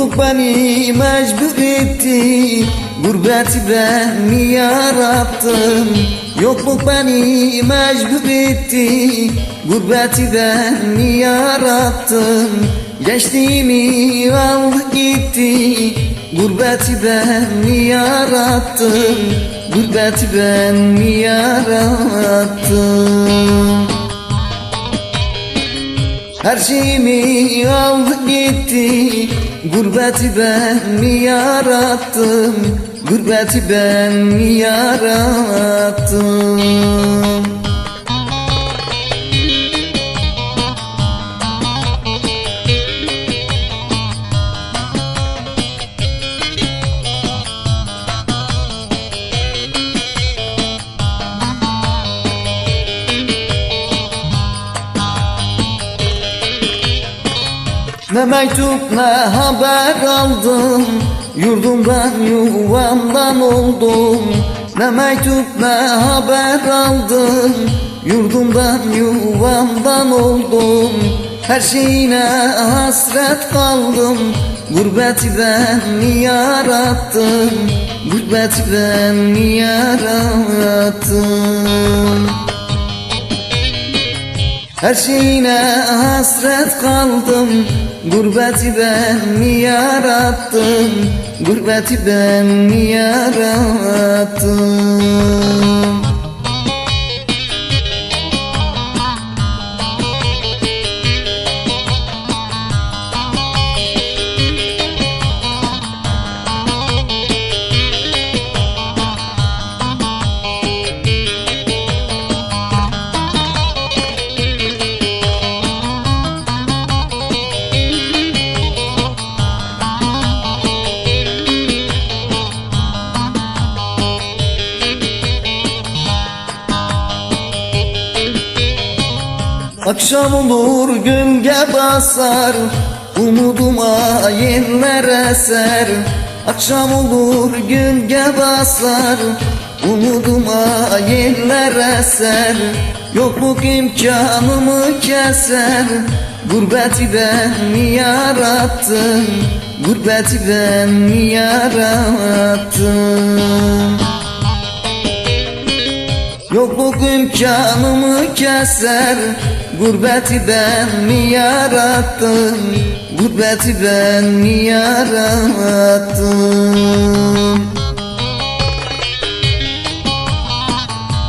Yokluk beni mecbur etti. Gurbeti ben mi yarattım Yokluk beni mecbur etti. Gurbeti ben mi yarattım Gençliğimi aldı gitti. Gurbeti ben mi yarattım Gurbeti ben mi yarattım her şeyimi aldı gitti Gurbeti ben mi yarattım? Gurbeti ben mi yarattım Ne mektup ne haber aldım. Yurdumdan yuvamdan oldum. Ne mektup ne haber aldım. Yurdumdan yuvamdan oldum. Her şeyine hasret kaldım. Gurbeti ben yarattım Gurbeti ben yarattım her şeyine hasret kaldım. Gurbeti ben mi yarattım? Gurbeti ben mi yarattım Akşam olur gölge basar Umuduma yerler eser. Akşam olur gölge basar Umuduma yerler eser. Yokluk imkanımı keser? Gurbeti ben mi yarattım? Gurbeti ben mi yarattım imkanımı keser Gurbeti ben mi yarattım? Gurbeti ben mi yarattım